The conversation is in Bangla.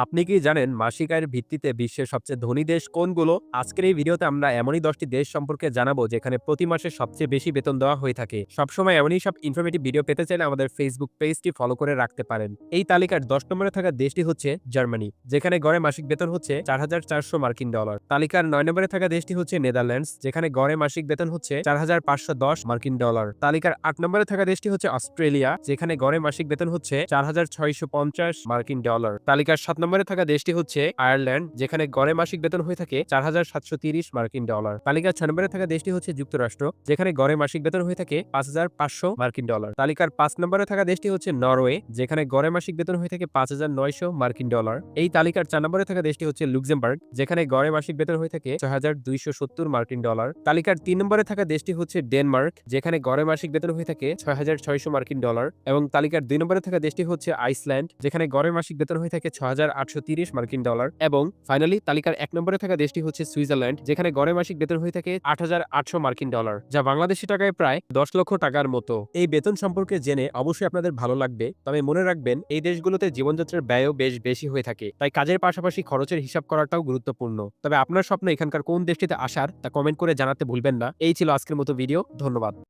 আপনি কি জানেন মাসিক আয়ের ভিত্তিতে বিশ্বের সবচেয়ে ধনী দেশ কোনগুলো? আজকের এই ভিডিওতে আমরা এমনই দশটি দেশ সম্পর্কে জানাব যেখানে প্রতি মাসে সবচেয়ে বেশি বেতন দেওয়া হয়ে থাকে। সবসময় এমনই সব ইনফরমেটিভ ভিডিও পেতে চাইলে আমাদের ফেসবুক পেজটি ফলো করে রাখতে পারেন। এই তালিকার দশ নম্বরে থাকা দেশটি হচ্ছে জার্মানি, যেখানে গড়ে মাসিক বেতন হচ্ছে চার হাজার চারশো মার্কিন ডলার। তালিকার নয় নম্বরে থাকা দেশটি হচ্ছে নেদারল্যান্ডস, যেখানে গড়ে মাসিক বেতন হচ্ছে চার হাজার পাঁচশো দশ মার্কিন ডলার। তালিকার আট নম্বরে থাকা দেশটি হচ্ছে অস্ট্রেলিয়া, যেখানে গড়ে মাসিক বেতন হচ্ছে চার হাজার ছয়শো পঞ্চাশ মার্কিন ডলার। তালিকার সাত নম্বরে থাকা দেশটি হচ্ছে আয়ারল্যান্ড, যেখানে গড়ে মাসিক বেতন হয়ে থাকে চার হাজার সাতশো তিরিশ মার্কিন ডলার। তালিকার ছয় নম্বরে থাকা দেশটি হচ্ছে যুক্তরাষ্ট্র, যেখানে গড়ে মাসিক বেতন হয়ে থাকে পাঁচ হাজার পাঁচশো মার্কিন ডলার। তালিকার পাঁচ নম্বরে থাকা দেশটি হচ্ছে নরওয়ে, যেখানে গড়ে মাসিক বেতন হয়ে থাকে পাঁচ হাজার নয়শো মার্কিন ডলার। এই তালিকার চার নম্বরে থাকা দেশটি হচ্ছে লুক্সেমবার্গ, যেখানে গড়ে মাসিক বেতন হয়ে থাকে ছয় হাজার দুইশো সত্তর মার্কিন ডলার। তালিকার তিন নম্বরে থাকা দেশটি হচ্ছে ডেনমার্ক, যেখানে গড়ে মাসিক বেতন হয়ে থাকে ছয় হাজার ছয়শো মার্কিন ডলার। এবং তালিকার দুই নম্বরে থাকা দেশটি হচ্ছে আইসল্যান্ড, যেখানে গড়ে মাসিক বেতন হয়ে থাকে ছয় হাজার আটশো মার্কিন ডলার এবং ফাইনালি তালিকার এক নম্বরে থাকা দেশটি হচ্ছে সুইজারল্যান্ড, যেখানে গড়ে মাসিক বেতন হয়ে থাকে আট মার্কিন ডলার, যা বাংলাদেশি টাকায় প্রায় দশ লক্ষ টাকার মতো। এই বেতন সম্পর্কে জেনে অবশ্যই আপনাদের ভালো লাগবে, তবে মনে রাখবেন, এই দেশগুলোতে জীবনযাত্রার ব্যয়ও বেশ বেশি হয়ে থাকে, তাই কাজের পাশাপাশি খরচের হিসাব করাটাও গুরুত্বপূর্ণ। তবে আপনার স্বপ্ন এখানকার কোন দেশটিতে আসার, তা কমেন্ট করে জানাতে ভুলবেন না। এই ছিল আজকের মতো ভিডিও ধন্যবাদ।